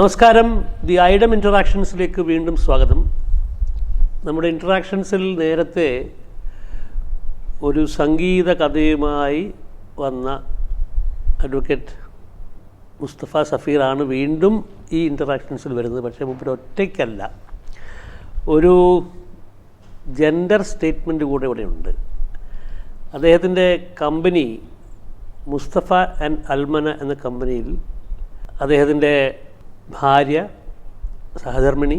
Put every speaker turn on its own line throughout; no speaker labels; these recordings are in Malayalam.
നമസ്കാരം. ദി ഐഡം ഇന്ററാക്ഷൻസിലേക്ക് വീണ്ടും സ്വാഗതം. നമ്മുടെ ഇന്ററാക്ഷൻസിൽ നേരത്തെ ഒരു സംഗീത കഥയുമായി വന്ന അഡ്വക്കേറ്റ് മുസ്തഫ സഫീറാണ് വീണ്ടും ഈ ഇന്ററാക്ഷൻസിൽ വരുന്നത്. പക്ഷേ മുമ്പിൽ ഒറ്റയ്ക്കല്ല. ഒരു ജെൻഡർ സ്റ്റേറ്റ്മെന്റ് കൂടെ ഇവിടെയുണ്ട് അദ്ദേഹത്തിന്റെ കമ്പനി മുസ്തഫ ആൻഡ് അൽമന എന്ന കമ്പനിയിൽ അദ്ദേഹത്തിന്റെ ഭാര്യ സഹധർമ്മിണി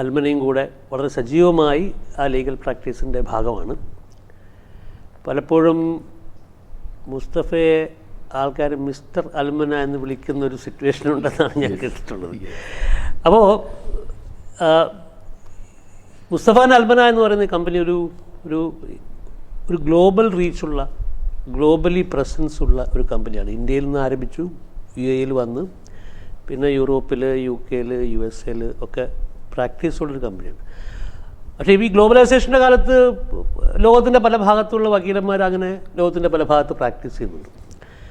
അൽമനയും കൂടെ വളരെ സജീവമായി ആ ലീഗൽ പ്രാക്ടീസിന്റെ ഭാഗമാണ്. പലപ്പോഴും മുസ്തഫയെ ആൾക്കാർ മിസ്റ്റർ അൽമന എന്ന് വിളിക്കുന്ന ഒരു സിറ്റുവേഷൻ ഉണ്ടെന്നാണ് ഞാൻ കേട്ടിട്ടുള്ളത്. അപ്പോൾ മുസ്തഫാൻ അൽമന എന്ന് പറയുന്ന കമ്പനി ഒരു ഒരു ഒരു ഗ്ലോബൽ റീച്ചുള്ള ഗ്ലോബലി പ്രസൻസ് ഉള്ള ഒരു കമ്പനിയാണ് ഇന്ത്യയിൽ നിന്ന് ആരംഭിച്ചു യു എയിൽ വന്ന് പിന്നെ യൂറോപ്പിൽ യു കെയിൽ യു എസ് എയിൽ ഒക്കെ പ്രാക്ടീസ് ഉള്ളൊരു കമ്പനിയാണ് പക്ഷേ ഈ ഗ്ലോബലൈസേഷന്റെ കാലത്ത് ലോകത്തിന്റെ പല ഭാഗത്തുള്ള വക്കീലന്മാർ അങ്ങനെ ലോകത്തിന്റെ പല ഭാഗത്ത് പ്രാക്ടീസ് ചെയ്യുന്നുണ്ട്.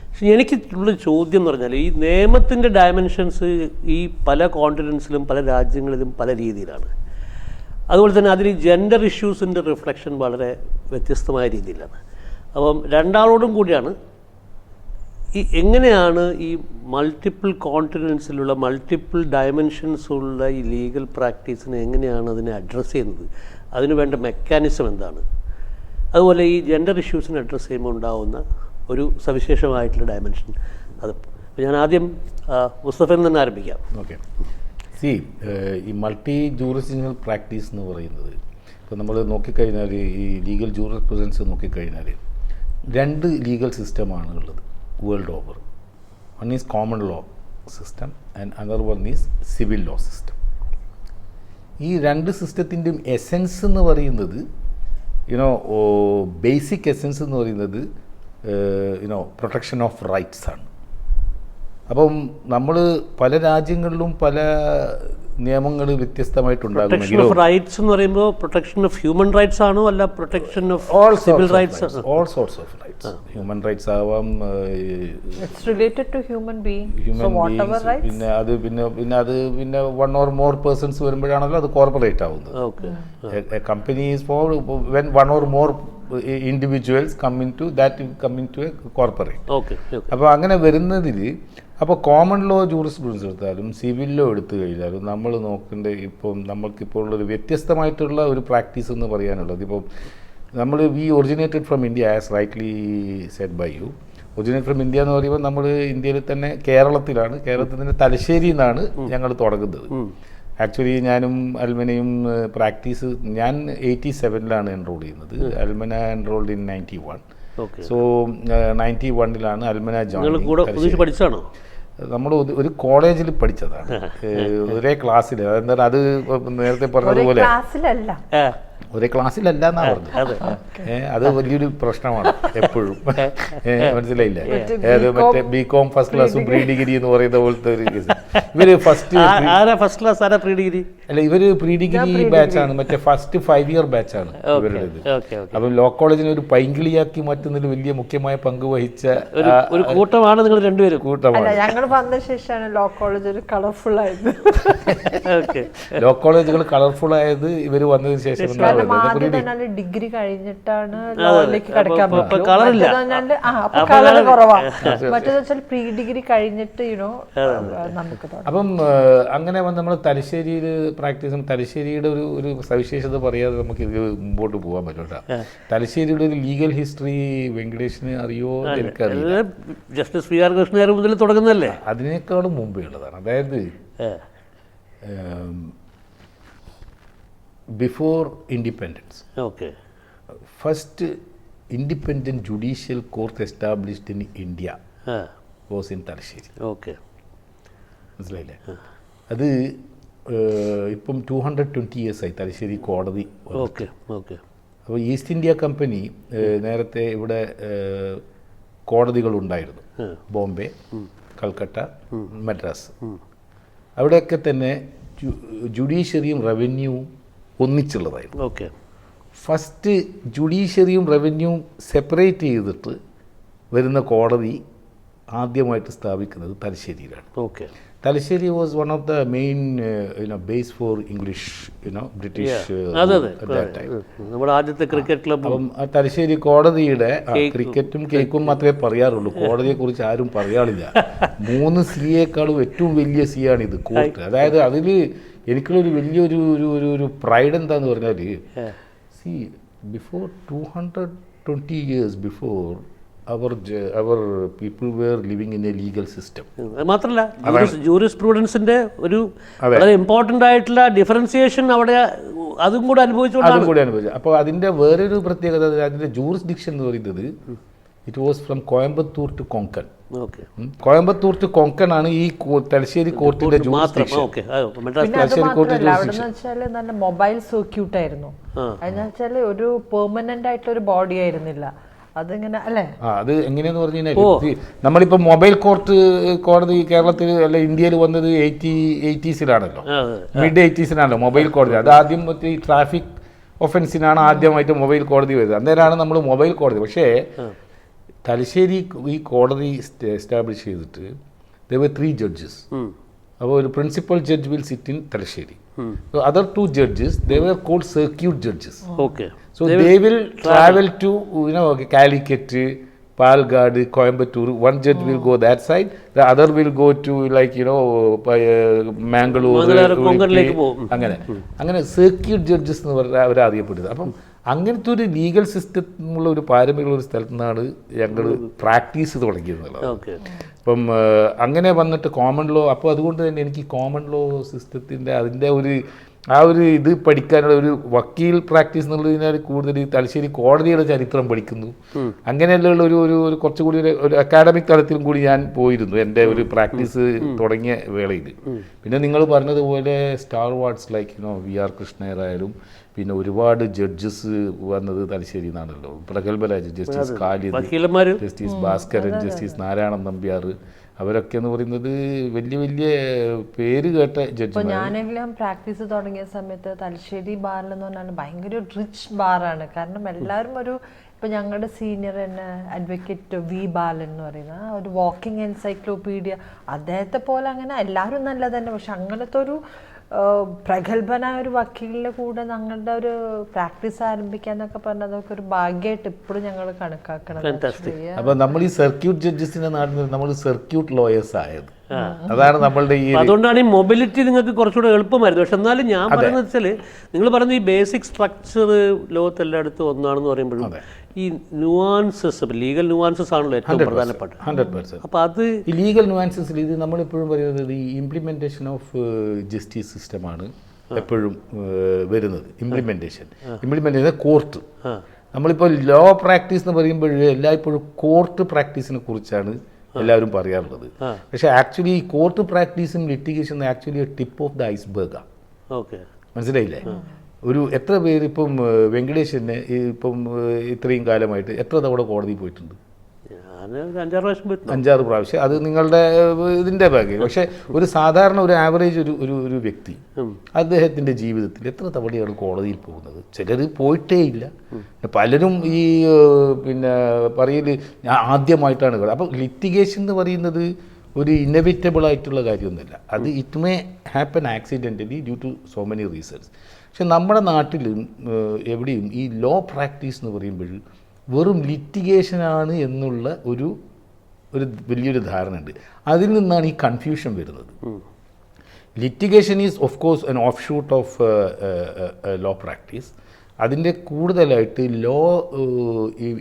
പക്ഷേ എനിക്കുള്ള ചോദ്യം എന്ന് പറഞ്ഞാൽ ഈ നിയമത്തിന്റെ ഡയമെൻഷൻസ് ഈ പല കോണ്ടിനൻസിലും പല രാജ്യങ്ങളിലും പല രീതിയിലാണ്. അതുപോലെ തന്നെ അതിൽ ജെൻഡർ ഇഷ്യൂസിന്റെ റിഫ്ലക്ഷൻ വളരെ വ്യത്യസ്തമായ രീതിയിലാണ്. അപ്പം രണ്ടാളോടും കൂടിയാണ് ഈ എങ്ങനെയാണ് ഈ മൾട്ടിപ്പിൾ കോണ്ടിനൻസിലുള്ള മൾട്ടിപ്പിൾ ഡയമെൻഷൻസ് ഉള്ള ഈ ലീഗൽ പ്രാക്ടീസിനെ എങ്ങനെയാണ് അതിനെ അഡ്രസ്സ് ചെയ്യുന്നത്? അതിന് വേണ്ട മെക്കാനിസം എന്താണ്? അതുപോലെ ഈ ജെൻഡർ ഇഷ്യൂസിനെ അഡ്രസ്സ് ചെയ്യുമ്പോൾ ഉണ്ടാവുന്ന ഒരു സവിശേഷമായിട്ടുള്ള ഡയമെൻഷൻ അത് ഞാൻ ആദ്യം മുസ്തഫയിൽ നിന്ന് ആരംഭിക്കാം.
ഓക്കെ. സി ഈ മൾട്ടി ജൂറിസിനൽ പ്രാക്ടീസ് എന്ന് പറയുന്നത് ഇപ്പോൾ നമ്മൾ നോക്കിക്കഴിഞ്ഞാൽ ഈ ലീഗൽ ജൂറിസ് പ്രസൻസ് നോക്കിക്കഴിഞ്ഞാൽ രണ്ട് ലീഗൽ സിസ്റ്റമാണ് ഉള്ളത്. World over one is common law system and another one is civil law system ഈ രണ്ട് സിസ്റ്റത്തിന്റെയും എസെൻസ് എന്ന് പറയുന്നത് യുനോ ബേസിക് എസെൻസ് എന്ന് പറയുന്നത് യുനോ പ്രൊട്ടക്ഷൻ ഓഫ് റൈറ്റ്സ് ആണ്. അപ്പം നമ്മൾ പല രാജ്യങ്ങളിലും പല നിയമങ്ങൾ വ്യത്യസ്തമായിട്ടുണ്ടാകുമെങ്കിലും
ഓഫ് റൈറ്റ്സ് എന്ന് പറയുമ്പോൾ പ്രൊട്ടക്ഷൻ ഓഫ് ഹ്യൂമൻ റൈറ്റ്സ് ആണോ അല്ല protection of
all
civil rights
all sorts of rights human rights ആവാം
It's related to
human
whatever
പിന്നെ അത് പിന്നെ പിന്നെ അത് പിന്നെ വൺ ഓർ മോർ പേഴ്സൺസ് വരുമ്പോഴാണല്ലോ അത് കോർപ്പറേറ്റ് ആവുന്നത്.
Okay
a, a company is for when one or more individuals come into that come into a corporate.
Okay okay
അപ്പോൾ അങ്ങനെ വരുന്നതിൽ അപ്പോൾ കോമൺ ലോ ജൂറിസ്പ്രുഡൻസ് എടുത്താലും സിവിൽ ലോ എടുത്തു കഴിഞ്ഞാലും നമ്മൾ നോക്കേണ്ട ഇപ്പം നമ്മൾക്കിപ്പോൾ ഉള്ളൊരു വ്യത്യസ്തമായിട്ടുള്ള ഒരു പ്രാക്ടീസ് എന്ന് പറയാനുള്ളത് ഇപ്പം നമ്മൾ we originated from India as rightly said by you originate from India എന്ന് പറയുമ്പോൾ നമ്മൾ ഇന്ത്യയിൽ തന്നെ കേരളത്തിലാണ്. കേരളത്തിൽ തന്നെ തലശ്ശേരി നിന്നാണ് ഞങ്ങൾ തുടങ്ങുന്നത്. ആക്ച്വലി ഞാനും അൽമനയും പ്രാക്ടീസ് ഞാൻ എയ്റ്റി സെവനിലാണ് എൻറോൾ ചെയ്യുന്നത്. Almana enrolled in ninety one so ninety വണ്ണിലാണ് Almana join
പഠിച്ചാണോ
നമ്മൾ ഒരു കോളേജിൽ പഠിച്ചതാണ്. ഒരേ ക്ലാസ്സിൽ അതെന്താ അത് നേരത്തെ പറഞ്ഞതുപോലെ. ഒരേ ക്ലാസ്സിലല്ല എന്നാ പറഞ്ഞത്. അത്. വലിയൊരു പ്രശ്നമാണ് എപ്പോഴും. മനസ്സിലായില്ല? ഏത് മറ്റേ B com first class pre degree എന്ന് പറയുന്ന പോലത്തെ ഒരു കേസ് ഇവർ ഫസ്റ്റ്
ഫസ്റ്റ് ക്ലാസ് ആരാ പ്രീ ഡിഗ്രി
അല്ല ഇവർ പ്രീ ഡിഗ്രി ബാച്ച് ആണ്. മറ്റേ ഫസ്റ്റ് ഫൈവ് ഇയർ ബാച്ച് ആണ് ഇവരുടെ
ഓക്കെ ഓക്കെ
അപ്പം ലോ കോളേജിനെ ഒരു പൈങ്കിളിയാക്കി മാറ്റുന്നതിൽ വലിയ മുഖ്യമായ പങ്ക് വഹിച്ച
ഒരു കൂട്ടമാണ് നിങ്ങൾ രണ്ടുപേരും.
കൂട്ടമാണ്.
അല്ല ഞങ്ങൾ വന്ന ശേഷമാണ് ലോ കോളേജ് ഒരു കളർഫുൾ ആയത്.
ഓക്കെ
ലോ കോളേജുകൾ കളർഫുൾ ആയത് ഇവർ വന്നതിന് ശേഷം
കാരണം ആദ്യം തന്നെ ഡിഗ്രി കഴിഞ്ഞിട്ടാണ് ലോയിലേക്ക് കടക്കാൻ പറ്റൂ. അപ്പൊ കളർ കുറവാണ് മറ്റേത് വെച്ചാൽ പ്രീ ഡിഗ്രി കഴിഞ്ഞിട്ട് യുനോ നമുക്ക്
അപ്പം അങ്ങനെ നമ്മൾ തലശ്ശേരിയിൽ പ്രാക്ടീസും തലശ്ശേരിയുടെ ഒരു ഒരു സവിശേഷത പറയാതെ നമുക്ക് ഇത് മുമ്പോട്ട് പോകാൻ പറ്റില്ല തലശ്ശേരിയുടെ ഒരു ലീഗൽ ഹിസ്റ്ററി വെങ്കടേഷിന് അറിയോ എനിക്കറിയില്ല.
ജസ്റ്റിസ് പി ആർ കൃഷ്ണ മുതൽ തുടങ്ങുന്നല്ലേ
അതിനേക്കാളും മുമ്പേ ഉള്ളതാണ്. അതായത് before independence
okay
first independent judicial court established in India was in Thalassery
okay
മനസ്സിലായില്ലേ? അത് ഇപ്പം ടു ഹൺഡ്രഡ് ട്വന്റി ഇയേഴ്സ് ആയി തലശ്ശേരി കോടതി
ഓക്കെ ഓക്കെ
അപ്പോൾ ഈസ്റ്റ് ഇന്ത്യ കമ്പനി നേരത്തെ ഇവിടെ കോടതികളുണ്ടായിരുന്നു. ബോംബെ കൽക്കട്ട മദ്രാസ്. അവിടെയൊക്കെ തന്നെ ജുഡീഷ്യറിയും റവന്യൂവും ഒന്നിച്ചുള്ളതായിരുന്നു.
ഓക്കെ
ഫസ്റ്റ് ജുഡീഷ്യറിയും റവന്യൂവും സെപ്പറേറ്റ് ചെയ്തിട്ട് വരുന്ന കോടതി ആദ്യമായിട്ട് സ്ഥാപിക്കുന്നത് തലശ്ശേരിയിലാണ്.
Okay
Thalassery was one of the main you know base for English you know British
നമ്മുടെ ആദ്യത്തെ ക്രിക്കറ്റ് ക്ലബ്
അപ്പം തലശ്ശേരി കോടതിയുടെ ക്രിക്കറ്റും കേക്കും മാത്രമേ പറയാറുള്ളൂ. കോടതിയെ കുറിച്ച് ആരും പറയാറില്ല. മൂന്ന് സിയേക്കാളും ഏറ്റവും വലിയ സി ആണ് ഇത് കോർട്ട് അതായത് അതിൽ എനിക്കുള്ളൊരു വലിയൊരു ഒരു ഒരു ഒരു പ്രൈഡ് എന്താന്ന് പറഞ്ഞാൽ see before two hundred twenty years before our our people were living in a legal system
മാത്രമല്ല ജൂറിസ് പ്രൂഡൻസിന്റെ ഒരു വളരെ ഇമ്പോർട്ടന്റ് ആയിട്ടുള്ള ഡിഫറൻസിയേഷൻ അവിടെ അതും കൂടെ അനുഭവിച്ചുകൊണ്ടാണ്.
അതും കൂടെ അനുഭവിച്ചു. അപ്പോൾ അതിന്റെ വേറൊരു പ്രത്യേകത അതിന്റെ ജൂറിസ്ഡിക്ഷൻ എന്ന് പറയുന്നത് it was from Coimbatore to Konkan. Coimbatore to കൊങ്കണാണ് ആണ് ഈ തലശ്ശേരി കോർട്ടിന്റെ
നല്ല മൊബൈൽ സർക്യൂട്ട് ആയിരുന്നു. അതെന്ന് ഒരു പെർമനന്റ് ആയിട്ടുള്ള ഒരു ബോഡി ആയിരുന്നില്ല. അതിങ്ങനെ അല്ലേ?
അത് എങ്ങനെയെന്ന് പറഞ്ഞു കഴിഞ്ഞാൽ നമ്മളിപ്പോ മൊബൈൽ കോർട്ട് കോടതി കേരളത്തിൽ അല്ല ഇന്ത്യയിൽ വന്നത് എയ്റ്റി എയ്റ്റീസിലാണല്ലോ. മിഡ് എയ്റ്റീസിലാണല്ലോ മൊബൈൽ കോടതി അത് ആദ്യം മറ്റേ ഈ ട്രാഫിക് ഒഫൻസിനാണ് ആദ്യമായിട്ട് മൊബൈൽ കോടതി വരുന്നത്. അന്നേരമാണ് നമ്മൾ മൊബൈൽ കോടതി. പക്ഷേ തലശ്ശേരി ഈ കോടതി എസ്റ്റാബ്ലിഷ് ചെയ്തിട്ട് ദർ ത്രീ ജഡ്ജസ് അപ്പോൾ ഒരു principal judge will sit in Thalassery. Other two judges they were called circuit judges
okay
so they will travel to you know Calicut Palghat Coimbatore one judge will go that side the other will go
to
like
you know Mangalore.
അങ്ങനെ. അങ്ങനെ സർക്യൂട്ട് ജഡ്ജസ് എന്ന് പറഞ്ഞാൽ അവർ അറിയപ്പെടുന്നത് അപ്പം അങ്ങനത്തെ ഒരു ലീഗൽ സിസ്റ്റമുള്ള ഒരു പാരമ്പര്യമുള്ള ഒരു സ്ഥലത്തു നിന്നാണ് ഞങ്ങൾ പ്രാക്ടീസ് തുടങ്ങിയത് അപ്പം അങ്ങനെ വന്നിട്ട് കോമൺ ലോ അപ്പോൾ അതുകൊണ്ട് തന്നെ എനിക്ക് കോമൺ ലോ സിസ്റ്റത്തിന്റെ അതിന്റെ ഒരു ആ ഒരു ഇത് പഠിക്കാനുള്ള ഒരു വക്കീൽ പ്രാക്ടീസ് എന്നുള്ളതിനാൽ കൂടുതൽ തലശ്ശേരി കോടതിയുടെ ചരിത്രം പഠിക്കുന്നു. അങ്ങനെയുള്ള ഒരു ഒരു ഒരു കുറച്ചുകൂടി ഒരു അക്കാഡമിക് തലത്തിലും കൂടി ഞാൻ പോയിരുന്നു എന്റെ ഒരു പ്രാക്ടീസ് തുടങ്ങിയ വേളയിൽ. പിന്നെ നിങ്ങൾ പറഞ്ഞതുപോലെ stalwarts like you know V R കൃഷ്ണയറായാലും പിന്നെ ഒരുപാട് ജഡ്ജസ് വന്നത് തലശ്ശേരി നിന്നാണല്ലോ പ്രഗത്ഭരായ justice Khalid justice Bhaskaran justice Narayanan Nambiar അവരൊക്കെ എന്ന് പറയുന്നത് വലിയ വലിയ പേര് കേട്ട ജഡ്ജ്
ഞാനെല്ലാം പ്രാക്ടീസ് തുടങ്ങിയ സമയത്ത് തലശ്ശേരി ബാറിൽ എന്ന് പറഞ്ഞാൽ ഭയങ്കര റിച്ച് ബാറാണ് കാരണം എല്ലാവരും ഒരു ഇപ്പൊ ഞങ്ങളുടെ സീനിയർ തന്നെ അഡ്വക്കേറ്റ് വി ബാലൻ എന്ന് പറയുന്ന ഒരു വാക്കിംഗ് എൻസൈക്ലോപീഡിയ അദ്ദേഹത്തെ പോലെ അങ്ങനെ എല്ലാവരും നല്ല തന്നെ പക്ഷെ അങ്ങനത്തെ ഒരു പ്രഗത്ഭനായ ഒരു വക്കീലിന്റെ കൂടെ ഞങ്ങളുടെ ഒരു പ്രാക്ടീസ് ആരംഭിക്കാന്നൊക്കെ പറഞ്ഞാൽ അതൊക്കെ ഒരു ഭാഗ്യമായിട്ട് ഇപ്പോഴും ഞങ്ങൾ കണക്കാക്കണം
Fantastic.
actually.
അപ്പൊ നമ്മൾ ഈ സർക്യൂട്ട് ജഡ്ജസിന്റെ നാട്ടിൽ നമ്മൾ സർക്യൂട്ട് ലോയേഴ്സ് ആയത് അതാണ് നമ്മളുടെ ഈ
അതുകൊണ്ടാണ് ഈ മൊബിലിറ്റി നിങ്ങൾക്ക് കുറച്ചുകൂടെ എളുപ്പമായിരുന്നു. പക്ഷെ എന്നാലും ഞാൻ പറയുന്നത് വെച്ചാൽ നിങ്ങൾ പറയുന്ന ഈ ബേസിക് സ്ട്രക്ചർ ലോകത്തെല്ലായിടത്തും ഒന്നാണെന്ന് പറയുമ്പോഴും ഈ നുവാൻസസ് ലീഗൽ നുവാൻസസ് ആണല്ലോ ഏറ്റവും പ്രധാനപ്പെട്ട
ഹൺഡ്രഡ് പെർസെന്റ്
അപ്പൊ അത്
ഈ ലീഗൽ നുവാൻസസ് ഇത് നമ്മളെപ്പോഴും പറയുന്നത് ഈ ഇംപ്ലിമെന്റേഷൻ ഓഫ് ജസ്റ്റിസ് സിസ്റ്റം ആണ് എപ്പോഴും വരുന്നത്. ഇംപ്ലിമെന്റേഷൻ ഇംപ്ലിമെന്റേഷൻ കോർട്ട് നമ്മളിപ്പോൾ ലോ പ്രാക്ടീസ് എന്ന് പറയുമ്പോൾ എല്ലായ്പ്പോഴും കോർട്ട് പ്രാക്ടീസിനെ കുറിച്ചാണ് എല്ലാവരും പറയാറുള്ളത്. പക്ഷെ actually court പ്രാക്ടീസും litigation actually tip of the ഐസ്ബർഗാണ്
okay.
മനസ്സിലായില്ലേ? ഒരു എത്ര പേര് ഇപ്പം ഏഹ്, ഇപ്പം ഇത്രയും കാലമായിട്ട് എത്ര തവണ കോടതി പോയിട്ടുണ്ട്?
അഞ്ചാറ് പ്രാവശ്യം പോയിട്ടുണ്ട്
അഞ്ചാറ് പ്രാവശ്യം. അത് നിങ്ങളുടെ ഇതിന്റെ ഇതിന്റെ ഭാഗ്യം പക്ഷേ ഒരു സാധാരണ ഒരു ആവറേജ് ഒരു ഒരു ഒരു വ്യക്തി അദ്ദേഹത്തിന്റെ ജീവിതത്തിൽ എത്ര തവണയാണ് കോടതിയിൽ പോകുന്നത്? ചിലർ പോയിട്ടേ ഇല്ല പലരും ഈ പിന്നെ പറയൽ ഞാൻ ആദ്യമായിട്ടാണ് അപ്പൊ അപ്പോൾ ലിറ്റിഗേഷൻ എന്ന് പറയുന്നത് ഒരു ഇന്നവിറ്റബിൾ ആയിട്ടുള്ള കാര്യമൊന്നുമില്ല. അത് it may happen accidentally due to so many reasons പക്ഷെ നമ്മുടെ നാട്ടിലും എവിടെയും ഈ ലോ പ്രാക്ടീസ് എന്ന് പറയുമ്പോൾ വെറും ലിറ്റിഗേഷനാണ് എന്നുള്ള ഒരു ഒരു വലിയൊരു ധാരണ ഉണ്ട് അതിൽ നിന്നാണ് ഈ കൺഫ്യൂഷൻ വരുന്നത്. Litigation is of course an offshoot of law practice അതിന്റെ കൂടുതലായിട്ട് ലോ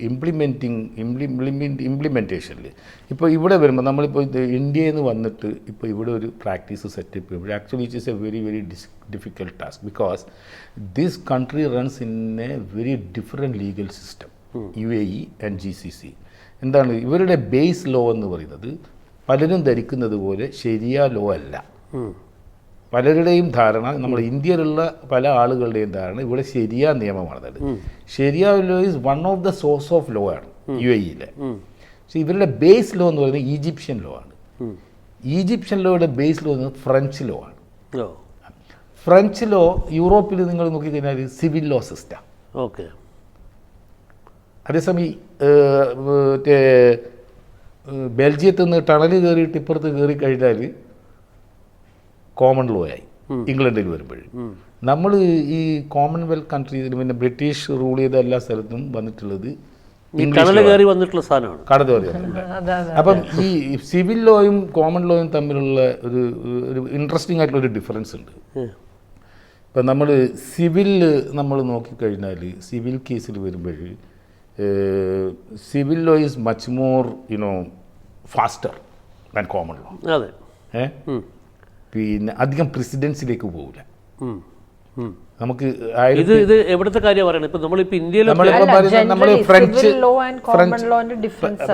ഇംപ്ലിമെന്റിങ് ഇംപ്ലിമെന്റ് ഇംപ്ലിമെന്റേഷനിൽ ഇപ്പോൾ ഇവിടെ വരുമ്പോൾ നമ്മളിപ്പോൾ ഇന്ത്യയിൽ നിന്ന് വന്നിട്ട് ഇപ്പോൾ ഇവിടെ ഒരു പ്രാക്ടീസ് സെറ്റപ്പ് ഇവിടെ actually it is a very very dis difficult task because this country runs in a very different legal system U A E and G C C എന്താണ്? ഇവരുടെ ബേസ് ലോ എന്ന് പറയുന്നത് പലരും ധരിക്കുന്നത് പോലെ ശരിയാ ലോ അല്ല. പലരുടെയും ധാരണ നമ്മൾ ഇന്ത്യയിലുള്ള പല ആളുകളുടെയും ധാരണ ഇവിടെ ശരിയ നിയമമാണ് sharia law is one of the source of law ആണ് യു എ ഇയിലെ. പക്ഷേ ഇവരുടെ ബേസ് ലോ എന്ന് പറയുന്നത് ഈജിപ്ഷ്യൻ ലോ ആണ്. ഈജിപ്ഷ്യൻ ലോയുടെ ബേസ് ലോ എന്ന് ഫ്രഞ്ച് ലോ ആണ്. ഫ്രഞ്ച് ലോ യൂറോപ്പിൽ നിങ്ങൾ നോക്കിക്കഴിഞ്ഞാൽ സിവിൽ ലോ സിസ്റ്റം
ഓക്കെ.
അതേസമയം ഈ മറ്റേ ബെൽജിയത്തിൽ നിന്ന് ടണൽ കയറിയിട്ട് ഇപ്പുറത്ത് കയറി കഴിഞ്ഞാൽ കോമൺ ലോ ആയി ഇംഗ്ലണ്ടിൽ വരുമ്പോൾ നമ്മൾ ഈ കോമൺവെൽത്ത് കൺട്രീസിൽ പിന്നെ ബ്രിട്ടീഷ് റൂൾ ചെയ്ത എല്ലാ സ്ഥലത്തും വന്നിട്ടുള്ളത്
കയറി വന്നിട്ടുള്ള സാധനമാണ്.
കടന്നു അപ്പം ഈ സിവിൽ ലോയും കോമൺ ലോയും തമ്മിലുള്ള ഒരു ഒരു ഇൻട്രസ്റ്റിംഗ് ആയിട്ടുള്ള ഒരു ഡിഫറൻസ് ഉണ്ട്. ഇപ്പം നമ്മൾ സിവിൽ നമ്മൾ നോക്കിക്കഴിഞ്ഞാൽ സിവിൽ കേസിൽ വരുമ്പോൾ civil law is much more you know faster than common law
അതെ.
ഏ
ഉം.
പിന്നെ അധികം പ്രസിഡൻസിലേക്ക് പോകില്ല. നമുക്ക്
ഇത് ഇത് എവിടുത്തെ കാര്യം പറയണം? ഇപ്പൊ നമ്മളിപ്പോ
ഇന്ത്യയിൽ നമ്മൾ ഫ്രഞ്ച്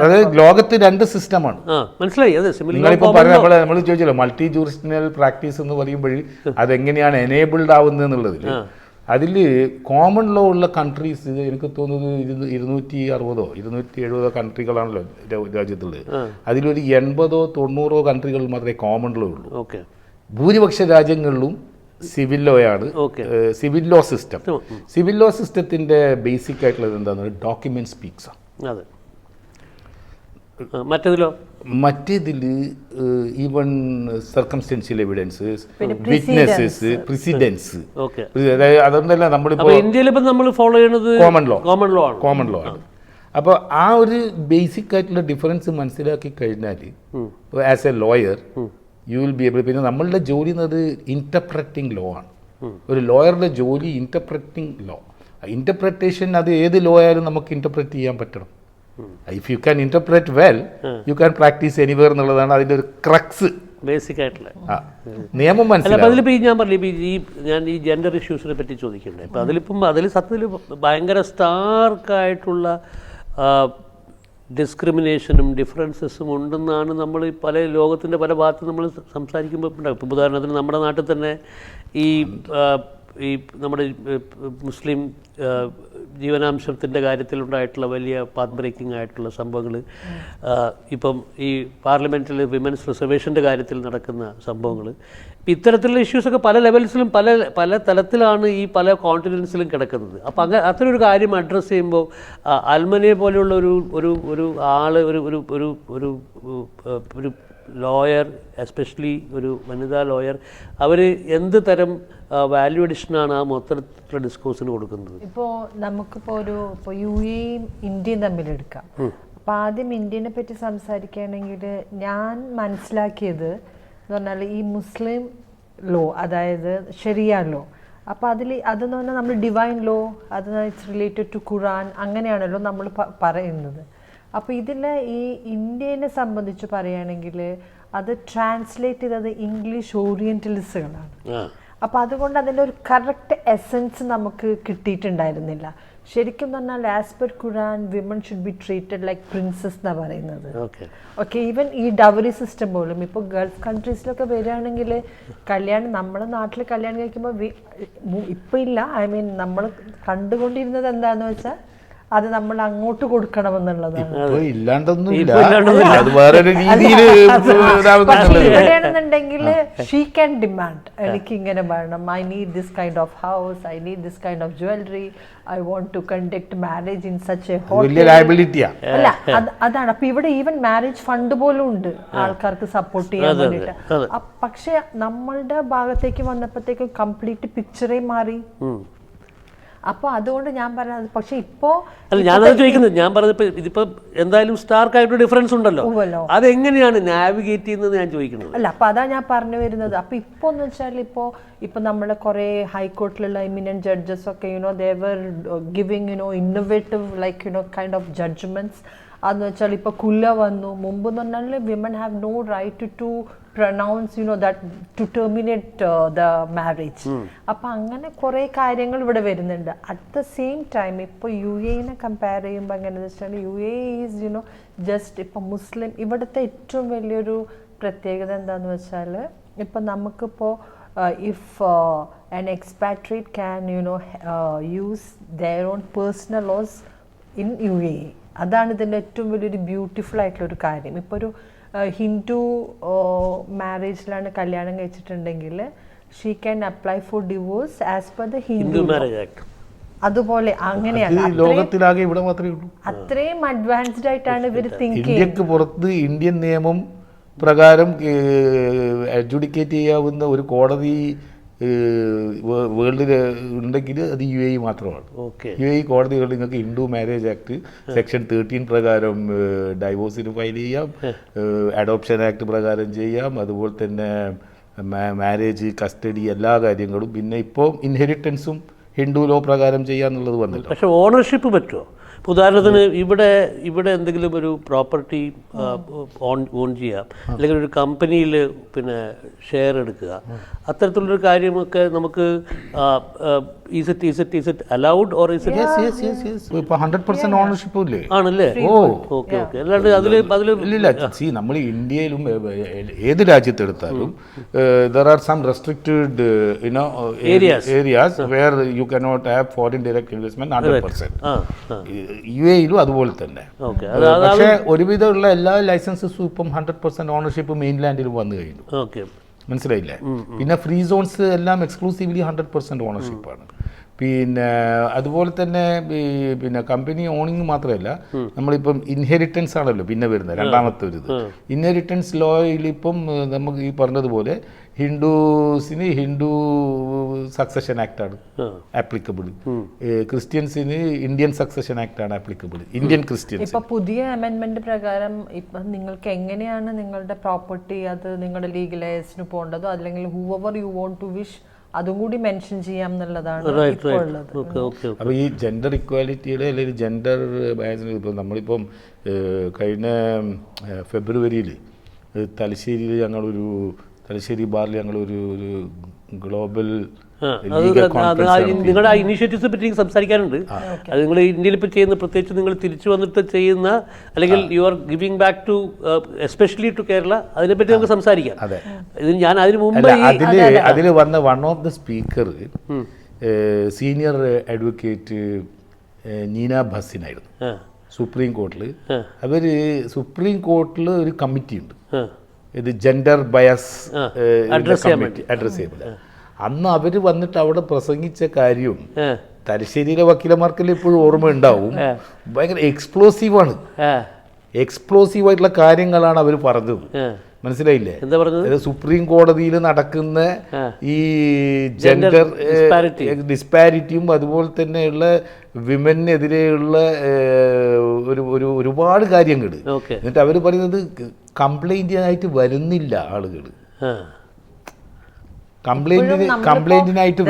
അതായത് ലോകത്ത് രണ്ട് സിസ്റ്റമാണ്
മനസ്സിലായി. അതെ സിമിലർ
നിങ്ങളിപ്പോൾ പറഞ്ഞ നമ്മൾ നമ്മൾ ചോദിച്ചല്ലോ മൾട്ടി ജൂറിസ്റ്റിനൽ പ്രാക്ടീസ് എന്ന് പറയുമ്പോൾ അതെങ്ങനെയാണ് എനേബിൾഡ് ആവുന്നത് എന്നുള്ളതിൽ അതിൽ കോമൺ ലോ ഉള്ള കൺട്രീസ് എനിക്ക് തോന്നുന്നത് ഇരുന്നൂ- ഇരുന്നൂറ്റി അറുപതോ ഇരുന്നൂറ്റി എഴുപതോ കൺട്രികളാണല്ലോ രാജ്യത്തുള്ളത്. അതിലൊരു എൺപതോ തൊണ്ണൂറോ കൺട്രികൾ മാത്രമേ കോമൺ ലോ ഉള്ളൂ.
ഓക്കെ.
ഭൂരിപക്ഷ രാജ്യങ്ങളിലും civil ലോയാണ് civil law system civil law സിസ്റ്റത്തിന്റെ ബേസിക് ആയിട്ടുള്ളത് എന്താണ് ഡോക്യുമെന്റ് സ്പീക്സ്
അതെ. മറ്റേതിലോ?
മറ്റേതിൽ even circumstantial evidence witnesses precedents അതായത് അതുകൊണ്ടല്ല നമ്മളിപ്പോ
അപ്പൊ ഇന്ത്യയിൽ ഇപ്പൊ നമ്മൾ ഫോളോ ചെയ്യുന്നത്
കോമൺ ലോ
കോമൺ ലോ ആണ്.
കോമൺ ലോ ആണ്. അപ്പോൾ ആ ഒരു ബേസിക് ആയിട്ടുള്ള ഡിഫറൻസ് മനസ്സിലാക്കി കഴിഞ്ഞാൽ as a lawyer you will be able പിന്നെ നമ്മളുടെ ജോലി എന്നത് ഇന്റർപ്രറ്റിംഗ് ലോ ആണ്. ഒരു ലോയറുടെ ജോലി ഇന്റർപ്രറ്റിംഗ് ലോ ഇന്റർപ്രറ്റേഷൻ അത് ഏത് ലോ ആയാലും നമുക്ക് ഇന്റർപ്രറ്റ് ചെയ്യാൻ പറ്റണം. If you can interpret well you can practice anywhere എന്നുള്ളതാണ് അതിന്റെ ഒരു ക്രക്സ്
ബേസിക് ആയിട്ടുള്ള.
നിയമം
അല്ല അപ്പൊ
മനസ്സിലാവും.
അതിലിപ്പോ ഈ ഞാൻ പറഞ്ഞു ഇപ്പൊ ഈ ഞാൻ ഈ ജെൻഡർ ഇഷ്യൂസിനെ പറ്റി ചോദിക്കണ്ടേ? അപ്പൊ അതിലിപ്പം അതിൽ സത്യത്തിൽ ഭയങ്കര സ്റ്റാർക്കായിട്ടുള്ള ഡിസ്ക്രിമിനേഷനും ഡിഫറൻസസും ഉണ്ടെന്നാണ് നമ്മൾ ഈ പല ലോകത്തിന്റെ പല ഭാഗത്ത് നമ്മൾ സംസാരിക്കുമ്പോൾ ഉണ്ടാകും ഇപ്പം ഉദാഹരണത്തിന് നമ്മുടെ നാട്ടിൽ തന്നെ ഈ ഈ നമ്മുടെ മുസ്ലിം ജീവനാംശത്തിന്റെ കാര്യത്തിലുണ്ടായിട്ടുള്ള വലിയ പാത്ത് ബ്രേക്കിംഗ് ആയിട്ടുള്ള സംഭവങ്ങൾ. ഇപ്പം ഈ പാർലമെന്റിൽ വിമൻസ് റിസർവേഷന്റെ കാര്യത്തിൽ നടക്കുന്ന സംഭവങ്ങൾ. ഇത്തരത്തിലുള്ള ഇഷ്യൂസൊക്കെ പല ലെവൽസിലും പല പല തലത്തിലാണ് ഈ പല കോണ്ടിനെൻസിലും കിടക്കുന്നത്. അപ്പം അങ്ങനെ അത്തരൊരു കാര്യം അഡ്രസ്സ് ചെയ്യുമ്പോൾ അൽമനെ പോലെയുള്ള ഒരു ഒരു ഒരു ആൾ ഒരു ഒരു ഒരു ഒരു ഒരു ലോയർ എസ്പെഷ്യലി ഒരു വനിതാ ലോയർ അവർ എന്ത് തരം വാല്യൂ അഡീഷനാണ് ആ മൊത്തത്തിലുള്ള ഡിസ്കോഴ്സിന് കൊടുക്കുന്നത്?
ഇപ്പോൾ നമുക്കിപ്പോൾ ഒരു ഇപ്പോൾ യു എയും ഇന്ത്യയും തമ്മിൽ എടുക്കാം. അപ്പം ആദ്യം ഇന്ത്യനെ പറ്റി സംസാരിക്കുകയാണെങ്കിൽ ഞാൻ മനസ്സിലാക്കിയത് എന്ന് പറഞ്ഞാൽ ഈ മുസ്ലിം ലോ അതായത് ശരിയ ലോ അപ്പോൾ അതിൽ അതെന്ന് പറഞ്ഞാൽ നമ്മൾ ഡിവൈൻ ലോ അത് ഇറ്റ്സ് റിലേറ്റഡ് ടു ഖുറാൻ അങ്ങനെയാണല്ലോ നമ്മൾ പറയുന്നത്. അപ്പോൾ ഇതിൽ ഈ ഇന്ത്യനെ സംബന്ധിച്ച് പറയുകയാണെങ്കിൽ അത് ട്രാൻസ്ലേറ്റ് ചെയ്തത് ഇംഗ്ലീഷ് ഓറിയന്റലിസ്റ്റുകളാണ്
അപ്പൊ
അപ്പോൾ അതുകൊണ്ട് അതിന്റെ ഒരു കറക്റ്റ് എസൻസ് നമുക്ക് കിട്ടിയിട്ടുണ്ടായിരുന്നില്ല. ശരിക്കും പറഞ്ഞാൽ as per Quran women should be treated like princess എന്നാണ് പറയുന്നത്.
ഓക്കെ.
ഈവൻ ഈ ഡവറി സിസ്റ്റം പോലും ഇപ്പോൾ ഗൾഫ് കൺട്രീസിലൊക്കെ വരികയാണെങ്കിൽ കല്യാണം നമ്മുടെ നാട്ടിൽ കല്യാണം കഴിക്കുമ്പോൾ ഇപ്പൊ ഇല്ല. ഐ മീൻ നമ്മൾ കണ്ടുകൊണ്ടിരുന്നത് എന്താണെന്ന് വെച്ചാൽ അത് നമ്മൾ അങ്ങോട്ട് കൊടുക്കണമെന്നുള്ളതാണ്. ഇവിടെയാണെന്നുണ്ടെങ്കിൽ ഷീ ക്യാൻ ഡിമാൻഡ് എനിക്ക് ഇങ്ങനെ വേണം. I need this kind of house I need this kind of jewellery I want to conduct marriage in such a അല്ല അതാണ്. അപ്പൊ ഇവിടെ ഈവൻ മാരേജ് ഫണ്ട് പോലും ഉണ്ട് ആൾക്കാർക്ക് സപ്പോർട്ട് ചെയ്യാൻ
വേണ്ടിട്ട്
വേണ്ടിയിട്ട്. പക്ഷെ നമ്മളുടെ ഭാഗത്തേക്ക് വന്നപ്പോഴത്തേക്കും കംപ്ലീറ്റ് പിക്ചറേ മാറി.
ഉം.
അപ്പൊ അതുകൊണ്ട് ഞാൻ പറഞ്ഞത് പക്ഷെ ഇപ്പോ
അല്ല ഞാനത് ചോദിക്കുന്നത് ഞാൻ പറഞ്ഞപ്പോ ഇതിപ്പോ എന്തായാലും സ്റ്റാർക്ക് ആയിട്ട് ഡിഫറൻസ് ഉണ്ടല്ലോ. അതെങ്ങനെയാണ് നാവിഗേറ്റ് ചെയ്യുന്നത് ഞാൻ ചോദിക്കുന്നത്
അല്ല അപ്പൊ അതാ ഞാൻ പറഞ്ഞു വരുന്നത് അപ്പൊ ഇപ്പൊ എന്ന് വെച്ചാൽ ഇപ്പോ ഇപ്പൊ നമ്മുടെ കുറെ ഹൈക്കോർട്ടിലുള്ള ഇമിനിയൻ ജഡ്ജസ് ഒക്കെ you know they're giving you know innovative like you know kind of judgments അതെന്ന് വെച്ചാൽ ഇപ്പൊ കുല്ല വന്നു മുമ്പ് എന്ന് പറഞ്ഞാൽ women have no right to pronounce you know that to terminate the marriage അപ്പം അങ്ങനെ കുറേ കാര്യങ്ങൾ ഇവിടെ വരുന്നുണ്ട്. അറ്റ് ദ സെയിം ടൈം ഇപ്പോൾ യു എനെ കമ്പയർ ചെയ്യുമ്പോൾ എങ്ങനെയാണെന്ന് വെച്ചാൽ U A is you know just ഇപ്പം മുസ്ലിം ഇവിടുത്തെ ഏറ്റവും വലിയൊരു പ്രത്യേകത എന്താണെന്ന് വെച്ചാൽ ഇപ്പം നമുക്കിപ്പോൾ if an expatriate can you know use their own personal laws in U A അതാണ് ഇതിന്റെ ഏറ്റവും വലിയൊരു ബ്യൂട്ടിഫുൾ ആയിട്ടുള്ള ഒരു കാര്യം. ഇപ്പോൾ ഒരു ഹിന്ദു മാരേജിലാണ് കല്യാണം കഴിച്ചിട്ടുണ്ടെങ്കിൽ she can apply for divorce as per the
Hindu marriage act
അതുപോലെ അത്രയും
ലോകത്തിലാകെ ഇവിടെ മാത്രമേ ഉള്ളൂ.
അത്രയും അഡ്വാൻസ്ഡ് ആയിട്ടാണ് ഇവർ തിങ്ക്
ഇന്ത്യയ്ക്ക് പുറത്ത് ഇന്ത്യൻ നിയമം പ്രകാരം അഡ്ജുഡിക്കേറ്റ് ചെയ്യാവുന്ന ഒരു കോടതി വേൾഡിൽ ഉണ്ടെങ്കിൽ അത് യു എ മാത്രമാണ്.
ഓക്കെ.
യു എ കോടതികൾ നിങ്ങൾക്ക് Hindu marriage act section thirteen പ്രകാരം ഡൈവോഴ്സിന് ഫയൽ ചെയ്യാം അഡോപ്ഷൻ ആക്ട് പ്രകാരം ചെയ്യാം അതുപോലെ തന്നെ മാരേജ് കസ്റ്റഡി എല്ലാ കാര്യങ്ങളും പിന്നെ ഇപ്പോൾ ഇൻഹെറിറ്റൻസും ഹിന്ദു ലോ പ്രകാരം ചെയ്യാന്നുള്ളത് വന്നിട്ടുണ്ട്
പക്ഷേ ഓണർഷിപ്പ് പറ്റുമോ ഉദാഹരണത്തിന് ഇവിടെ ഇവിടെ എന്തെങ്കിലും ഒരു പ്രോപ്പർട്ടി ഓൺ ഓൺ ചെയ്യാം. അല്ലെങ്കിൽ ഒരു കമ്പനിയിൽ പിന്നെ ഷെയർ എടുക്കുക. അത്തരത്തിലുള്ളൊരു കാര്യമൊക്കെ നമുക്ക് is it is it is it allowed or is it
ഇപ്പൊ ഹൺഡ്രഡ് പെർസെന്റ് ഓണർഷിപ്പും ഇല്ലേ?
ആണല്ലേ?
ഓ.
ഓക്കെ ഓക്കെ അല്ലാണ്ട് അതിൽ അതിൽ
ഇല്ലില്ല. സി നമ്മൾ ഇന്ത്യയിലും ഏത് രാജ്യത്തെടുത്താലും there are some restricted you know
Areas.
Areas where you cannot have foreign direct investment hundred percent U എയിലും അതുപോലെ തന്നെ. പക്ഷേ ഒരുവിധമുള്ള എല്ലാ ലൈസൻസസും ഇപ്പം ഹൺഡ്രഡ് പെർസെന്റ് ഓണർഷിപ്പ് മെയിൻലാൻഡിലും വന്നു കഴിഞ്ഞു.
ഓക്കെ
മനസ്സിലായില്ലേ? പിന്നെ ഫ്രീ സോൺസ് എല്ലാം എക്സ്ക്ലൂസീവ്ലി ഹൺഡ്രഡ് പെർസെന്റ് ഓണർഷിപ്പാണ് പിന്നെ അതുപോലെ തന്നെ ഈ പിന്നെ കമ്പനി ഓണിങ് മാത്രമല്ല നമ്മളിപ്പം ഇൻഹെറിറ്റൻസ് ആണല്ലോ പിന്നെ വരുന്നത് രണ്ടാമത്തെ ഒരു ഇത് ഇൻഹെറിറ്റൻസ് ലോയിൽ ഇപ്പം നമുക്ക് ഈ പറഞ്ഞതുപോലെ ഹിന്ദുസിന് ഹിന്ദു സക്സഷൻ ആക്ട് ആണ് ആപ്ലിക്കബിൾ ക്രിസ്ത്യൻസിന് ഇന്ത്യൻ സക്സഷൻ ആക്ട് ആണ് ആപ്ലിക്കബിൾ ഇന്ത്യൻ ക്രിസ്ത്യൻ
ഇപ്പൊ പുതിയ അമെന്റ്മെന്റ് പ്രകാരം ഇപ്പൊ നിങ്ങൾക്ക് എങ്ങനെയാണ് നിങ്ങളുടെ പ്രോപ്പർട്ടി അത് നിങ്ങളുടെ ലീഗലൈസിന് പോകേണ്ടതോ? അല്ലെങ്കിൽ whoever you want to wish അതും കൂടി മെൻഷൻ ചെയ്യാം എന്നുള്ളതാണ്
അപ്പൊ
ഇപ്പോൾ
റൈറ്റ്
ഉള്ളത്
ഓക്കെ ഓക്കെ
അപ്പോൾ ഈ ജെൻഡർ ഇക്വാലിറ്റിയുടെ അല്ലെങ്കിൽ ജെൻഡർ ബയസിന് ഇപ്പോൾ നമ്മളിപ്പം കഴിഞ്ഞ ഫെബ്രുവരിയിൽ തലശ്ശേരിയിൽ ഞങ്ങളൊരു തലശ്ശേരി ബാറിൽ ഞങ്ങളൊരു ഒരു ഗ്ലോബൽ
നിങ്ങളുടെ ആ ഇനീഷ്യേറ്റീവ്സിനെ പറ്റി എനിക്ക് സംസാരിക്കാനുണ്ട്. അത് നിങ്ങൾ ഇന്ത്യയിൽ ഇപ്പോൾ ചെയ്യുന്ന പ്രത്യേകിച്ച് നിങ്ങൾ തിരിച്ചു വന്നിട്ട് ചെയ്യുന്ന അല്ലെങ്കിൽ you are giving back to especially to Kerala അതിനെപ്പറ്റി നമുക്ക് സംസാരിക്കാം.
അതെ.
ഇത് ഞാൻ അതിന് മുമ്പ്
അതിൽ വന്ന one of the speaker senior advocate Neena ഭസിനായിരുന്നു supreme കോർട്ടിൽ
അവർ
അവർ സുപ്രീം കോർട്ടിൽ ഒരു കമ്മിറ്റി ഉണ്ട്. ഇത് ജെൻഡർ ബയസ്
അഡ്രസ് അഡ്രസ് ചെയ്യാൻ
അഡ്രസ് ചെയ്യില്ല അന്ന് അവർ വന്നിട്ട് അവിടെ പ്രസംഗിച്ച കാര്യവും
ആ,
തലശ്ശേരിയിലെ വക്കീലമാർക്കെല്ലാം ഇപ്പോഴും ഓർമ്മ ഉണ്ടാവും. ഭയങ്കര എക്സ്പ്ലോസീവാണ്
ആണ്.
എക്സ്പ്ലോസീവ് ആയിട്ടുള്ള കാര്യങ്ങളാണ് അവർ പറഞ്ഞത്. മനസ്സിലായില്ലേ?
എന്താ പറഞ്ഞത്?
സുപ്രീം കോടതിയിൽ നടക്കുന്ന ഈ ജെൻഡർ. ഡിസ്പാരിറ്റിയും അതുപോലെ തന്നെയുള്ള വിമനെതിരെയുള്ള ഒരു ഒരു ഒരുപാട് കാര്യങ്ങൾ. എന്നിട്ട് അവർ പറയുന്നത് കംപ്ലൈന്റ് ആയിട്ട് വരുന്നില്ല ആളുകൾ കംപ്ലൈന്റിന് കംപ്ലൈന്റിനായിട്ട്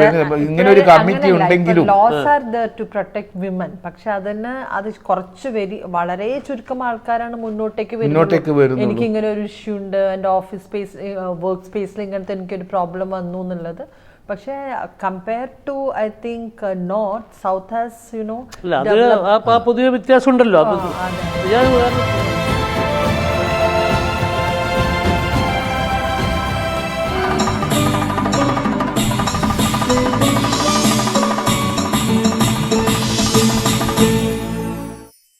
ഇങ്ങനെ ഒരു കമ്മിറ്റി ഉണ്ടെങ്കിലും
laws are there to protect women പക്ഷെ അതിന് അത് കുറച്ച് വരി വളരെ ചുരുക്കം ആൾക്കാരാണ് മുന്നോട്ടേക്ക്
മുന്നോട്ടേക്ക് വരുന്നത്.
എനിക്ക് ഇങ്ങനെ ഒരു ഇഷ്യൂ ഉണ്ട്. എന്റെ ഓഫീസ് സ്പേസ് വർക്ക് സ്പേസിൽ ഇങ്ങനത്തെ എനിക്കൊരു പ്രോബ്ലം വന്നു എന്നുള്ളത്. പക്ഷേ compare to I think north south has you know
പൊതുവെ വ്യത്യാസം ഉണ്ടല്ലോ